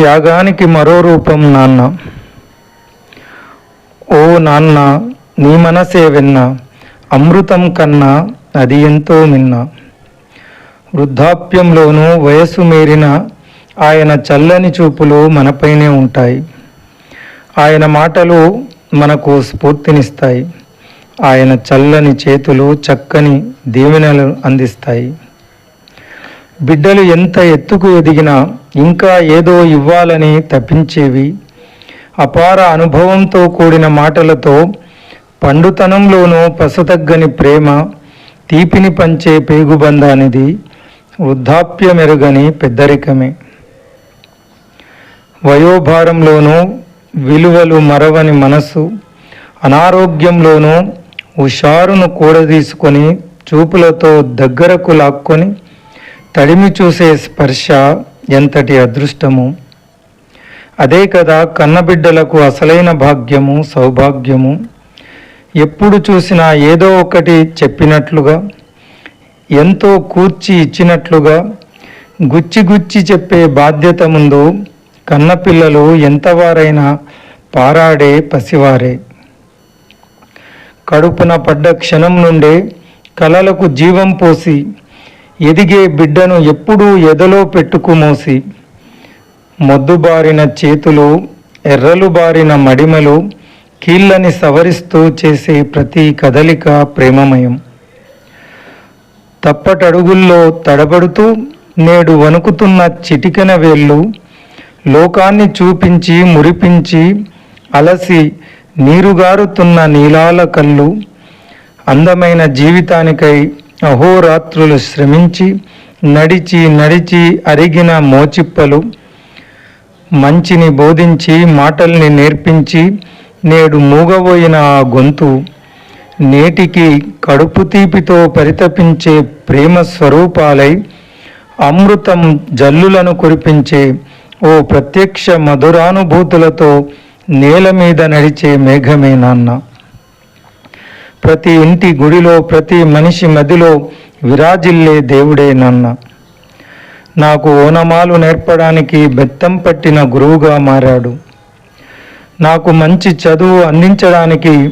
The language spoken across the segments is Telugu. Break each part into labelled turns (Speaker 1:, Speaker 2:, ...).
Speaker 1: త్యాగానికి మరో రూపం నాన్న. ఓ నాన్న నీ మనసే విన్న అమృతం కన్నా అది ఎంతో మిన్న. వృద్ధాప్యంలోనూ వయస్సు మీరిన ఆయన చల్లని చూపులు మనపైనే ఉంటాయి. ఆయన మాటలు మనకు స్ఫూర్తినిస్తాయి. ఆయన చల్లని చేతులు చక్కని దీవెనలు అందిస్తాయి. బిడ్డలు ఎంత ఎత్తుకు ఎదిగినా ఇంకా ఏదో ఇవ్వాలని తప్పించేవి అపార అనుభవంతో కూడిన మాటలతో పండుతనంలోనూ పసతగ్గని ప్రేమ తీపిని పంచే పేగుబంధానిది వృద్ధాప్యమెరుగని పెద్దరికమే. వయోభారంలోనూ విలువలు మరవని మనసు అనారోగ్యంలోనూ హుషారును కూడదీసుకొని చూపులతో దగ్గరకు లాక్కొని తడిమి చూసే స్పర్శ ఎంతటి అదృష్టము? అదే కదా కన్నబిడ్డలకు అసలైన భాగ్యము సౌభాగ్యము. ఎప్పుడు చూసినా ఏదో ఒకటి చెప్పినట్లుగా ఎంతో కూర్చి ఇచ్చినట్లుగా గుచ్చి గుచ్చి చెప్పే బాధ్యత ముందు కన్నపిల్లలు ఎంతవారైనా పారాడే పసివారే. కడుపున పడ్డ క్షణం నుండే కలలకు జీవం పోసి ఎదిగే బిడ్డను ఎప్పుడూ ఎదలో పెట్టుకుమోసి మొద్దుబారిన చేతులు ఎర్రలు బారిన మడిమలు కీళ్ళని సవరిస్తూ చేసే ప్రతి కదలిక ప్రేమమయం. తప్పటడుగుల్లో తడబడుతూ నేడు వణుకుతున్న చిటికెన వేళ్ళు లోకాన్ని చూపించి మురిపించి అలసి నీరుగారుతున్న నీలాల కళ్ళు అందమైన జీవితానికై అహోరాత్రులు శ్రమించి నడిచి నడిచి అరిగిన మోచిప్పలు. మంచిని బోధించి మాటల్ని నేర్పించి నేడు మూగబోయిన ఆ గొంతు. నేటికి కడుపు తీపితో పరితపించే ప్రేమ స్వరూపాలై అమృతం జల్లులను కురిపించే ఓ ప్రత్యక్ష మధురానుభూతులతో నేల మీద నడిచే మేఘమే నాన్న. ప్రతి ఇంటి గుడిలో ప్రతి మనిషి మదిలో విరాజిల్లే దేవుడే నాన్న. నాకు ఓనమాలు నేర్పడానికి బెత్తం పట్టిన గురువుగా మారాడు. నాకు మంచి చదువు అందించడానికి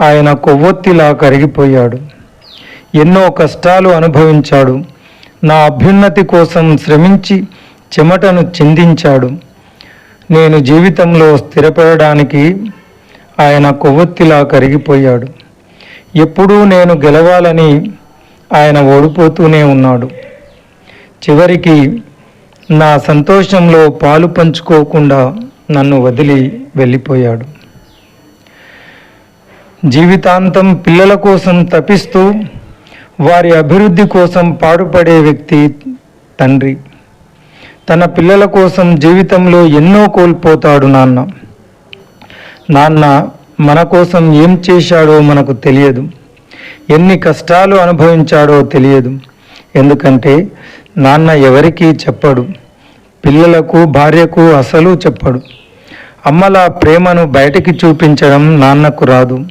Speaker 1: ఆయన కొవ్వొత్తిలా కరిగిపోయాడు. ఎన్నో కష్టాలు అనుభవించాడు. నా అభ్యున్నతి కోసం శ్రమించి చెమటను చిందించాడు. నేను జీవితంలో స్థిరపడడానికి ఆయన కొవ్వొత్తిలా కరిగిపోయాడు. ఎప్పుడూ నేను గెలవాలని ఆయన ఓడిపోతూనే ఉన్నాడు. చివరికి నా సంతోషంలో పాలు పంచుకోకుండా నన్ను వదిలి వెళ్ళిపోయాడు. జీవితాంతం పిల్లల కోసం తపిస్తూ వారి అభివృద్ధి కోసం పాడుపడే వ్యక్తి తండ్రి. తన పిల్లల కోసం జీవితంలో ఎన్నో కోల్పోతాడు నాన్న. నాన్న మన కోసం ఏం చేశాడో మనకు తెలియదు. ఎన్ని కష్టాలు అనుభవించాడో తెలియదు. ఎందుకంటే నాన్న ఎవరికీ చెప్పడు. పిల్లలకు భార్యకు అసలు చెప్పడు. అమ్మల ప్రేమను బయటికి చూపించడం నాన్నకు రాదు.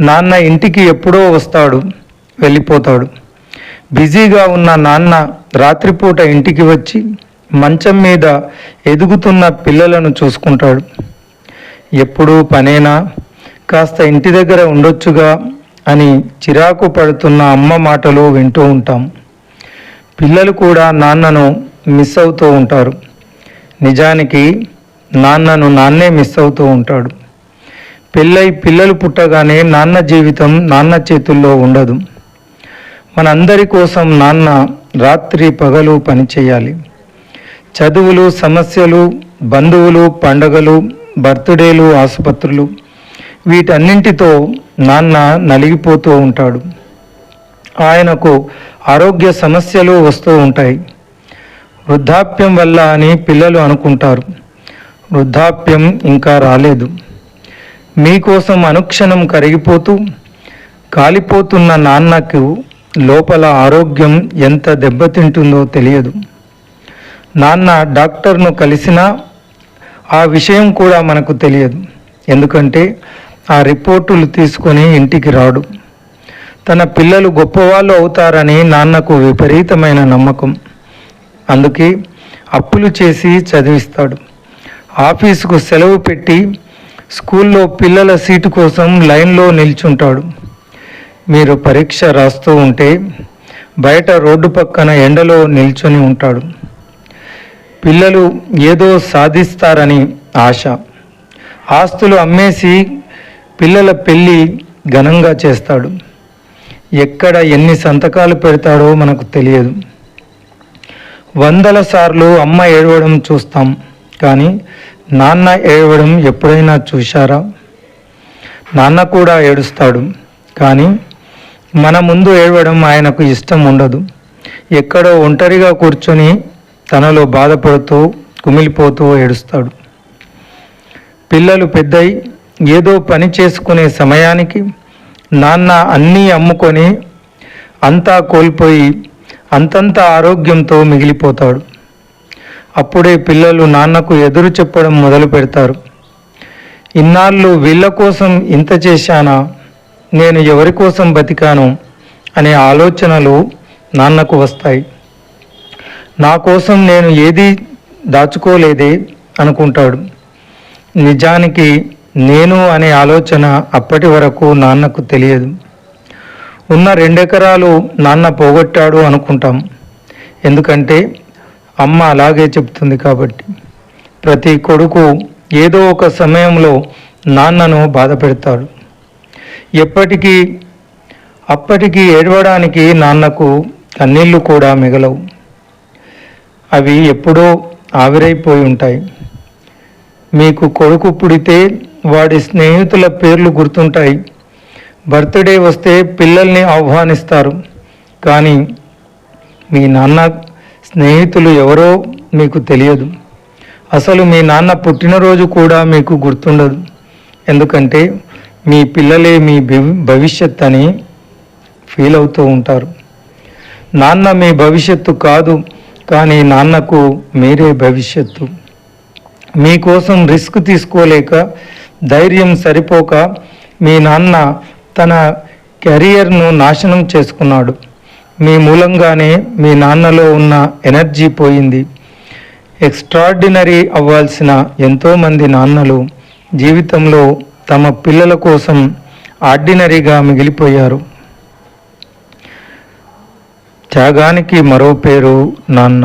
Speaker 1: నాన్న ఇంటికి ఎప్పుడో వస్తాడు వెళ్ళిపోతాడు. బిజీగా ఉన్న నాన్న రాత్రిపూట ఇంటికి వచ్చి మంచం మీద ఎదుగుతున్న పిల్లలను చూసుకుంటాడు. ఎప్పుడూ పనేనా? కాస్త ఇంటి దగ్గర ఉండొచ్చుగా అని చిరాకు పడుతున్న అమ్మ మాటలు వింటూ ఉంటాం. పిల్లలు కూడా నాన్నను మిస్ అవుతూ ఉంటారు. నిజానికి నాన్నను నాన్నే మిస్ అవుతూ ఉంటాడు. పెళ్ళై పిల్లలు పుట్టగానే నాన్న జీవితం నాన్న చేతుల్లో ఉండదు. మనందరి కోసం నాన్న రాత్రి పగలు పనిచేయాలి. చదువులు సమస్యలు బంధువులు పండగలు బర్త్డేలు ఆసుపత్రులు వీటన్నింటితో నాన్న నలిగిపోతూ ఉంటాడు. ఆయనకు ఆరోగ్య సమస్యలు వస్తూ ఉంటాయి. వృద్ధాప్యం వల్ల అని పిల్లలు అనుకుంటారు. వృద్ధాప్యం ఇంకా రాలేదు. మీకోసం అనుక్షణం కరిగిపోతూ కాలిపోతున్న నాన్నకు లోపల ఆరోగ్యం ఎంత దెబ్బతింటుందో తెలియదు. నాన్న డాక్టర్ను కలిసినా ఆ విషయం కూడా మనకు తెలియదు. ఎందుకంటే ఆ రిపోర్టులు తీసుకొని ఇంటికి రాడు. తన పిల్లలు గొప్పవాళ్ళు అవుతారని నాన్నకు విపరీతమైన నమ్మకం. అందుకే అప్పులు చేసి చదివిస్తాడు. ఆఫీసుకు సెలవు పెట్టి స్కూల్లో పిల్లల సీటు కోసం లైన్లో నిల్చుంటాడు. మీరు పరీక్ష రాస్తూ ఉంటే బయట రోడ్డు పక్కన ఎండలో నిల్చొని ఉంటాడు. పిల్లలు ఏదో సాధిస్తారని ఆశ. ఆస్తులు అమ్మేసి పిల్లల పెళ్ళి ఘనంగా చేస్తాడు. ఎక్కడ ఎన్ని సంతకాలు పెడతాడో మనకు తెలియదు. వందల సార్లు అమ్మ ఏడవడం చూస్తాం కానీ నాన్న ఏడవడం ఎప్పుడైనా చూశారా? నాన్న కూడా ఏడుస్తాడు కానీ మన ముందు ఏడవడం ఆయనకు ఇష్టం ఉండదు. ఎక్కడో ఒంటరిగా కూర్చొని తనలో బాధపడుతూ కుమిలిపోతూ ఏడుస్తాడు. పిల్లలు పెద్దయి ఏదో పని చేసుకునే సమయానికి నాన్న అన్నీ అమ్ముకొని అంతా కోల్పోయి అంతంత ఆరోగ్యంతో మిగిలిపోతాడు. అప్పుడే పిల్లలు నాన్నకు ఎదురు చెప్పడం మొదలు పెడతారు. ఇన్నాళ్ళు వీళ్ళ కోసం ఇంత చేశానా? నేను ఎవరి కోసం బతికాను? అనే ఆలోచనలు నాన్నకు వస్తాయి. నా కోసం నేను ఏది దాచుకోలేదే అనుకుంటాడు. నిజానికి నేను అనే ఆలోచన అప్పటి వరకు నాన్నకు తెలియదు. ఉన్న రెండెకరాలు నాన్న పోగొట్టాడు అనుకుంటాం. ఎందుకంటే అమ్మ అలాగే చెప్తుంది కాబట్టి. ప్రతి కొడుకు ఏదో ఒక సమయంలో నాన్నను బాధ పెడతాడు. ఎప్పటికీ అప్పటికి ఏడవడానికి నాన్నకు కన్నీళ్ళు కూడా మిగలవు. అవి ఎప్పుడో ఆవిరైపోయి ఉంటాయి. మీకు కొడుకు పుడితే వాడి స్నేహితుల పేర్లు గుర్తుంటాయి. బర్త్డే వస్తే పిల్లల్ని ఆహ్వానిస్తారు. కానీ మీ నాన్న స్నేహితులు ఎవరో మీకు తెలియదు. అసలు మీ నాన్న పుట్టినరోజు కూడా మీకు గుర్తుండదు. ఎందుకంటే మీ పిల్లలే మీ భవిష్యత్ అని ఫీల్ అవుతూ ఉంటారు. నాన్న మీ భవిష్యత్తు కాదు. కానీ నాన్నకు మీరే భవిష్యత్తు. మీకోసం రిస్క్ తీసుకోలేక ధైర్యం సరిపోక మీ నాన్న తన కెరియర్ను నాశనం చేసుకున్నాడు. మీ మూలంగానే మీ నాన్నలో ఉన్న ఎనర్జీ పోయింది. ఎక్స్ట్రాడినరీ అవ్వాల్సిన ఎంతోమంది నాన్నలు జీవితంలో తమ పిల్లల కోసం ఆర్డినరీగా మిగిలిపోయారు. త్యాగానికి మరో పేరు నాన్న.